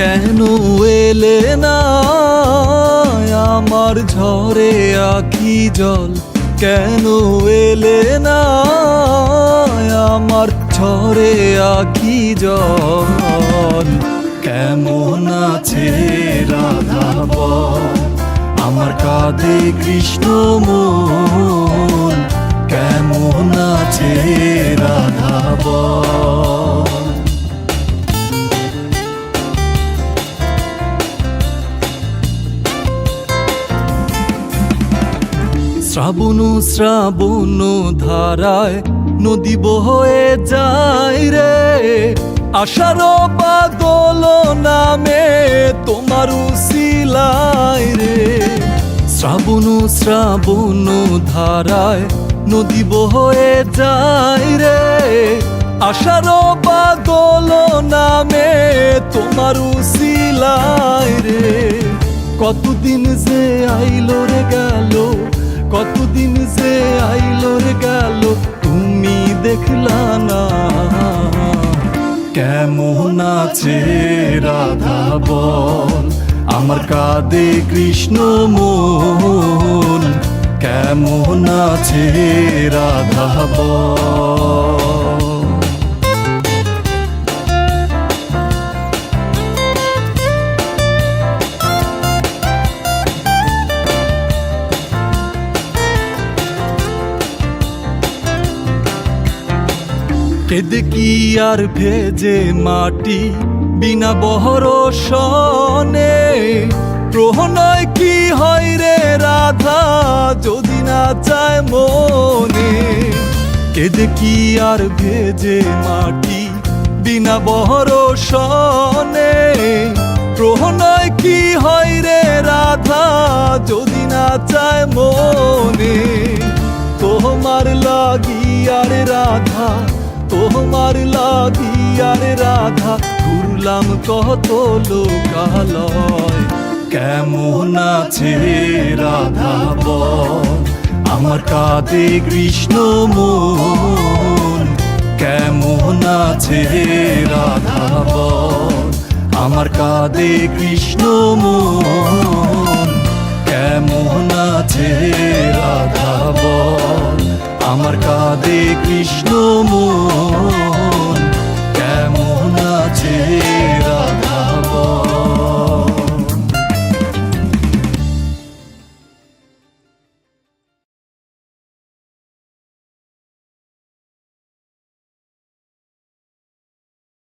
কেন এলে না? আমার ঝরে আখি জল কেন এলে না? আমার ঝরে আখি জল কেমন আছে রাধা বল? আমার কাঁধে কৃষ্ণ মন। শ্রাবণ শ্রাবণ ধারায় নদী বয়ে যায় রে। আশার বাদল নামে তোমার উসিলায় রে। শ্রাবণ শ্রাবণ ধারায় নদী বয়ে যায় রে। আশার বাদল নামে তোমার উসিলায় রে। কতদিন যে আইলো না কেমন আছে রাধা বল? আমার কাঁদে কৃষ্ণ মন। কেমন আছে রাধা বল? কেদে কি আর ভেজে মাটি? বিনা বহর সনে প্রহনয় কি হয় রে রাধা? যদি না চায় মনে। কেদে কি আর ভেজে মাটি? বিনা বহর সনে প্রহনয় কি হয় রে রাধা? যদি না চায় মনে। তোমার লাগি আরে রাধা। তোমার আরে রাধা, ঘুরলাম কত লোকালয়। কেমন আছে রাধা বল? আমার কাঁধে কৃষ্ণ মন। কেমন আছে রাধা বল? আমার কাঁধে কৃষ্ণ মন। কেমন আছে রাধা বল? আমার কাঁধে কৃষ্ণ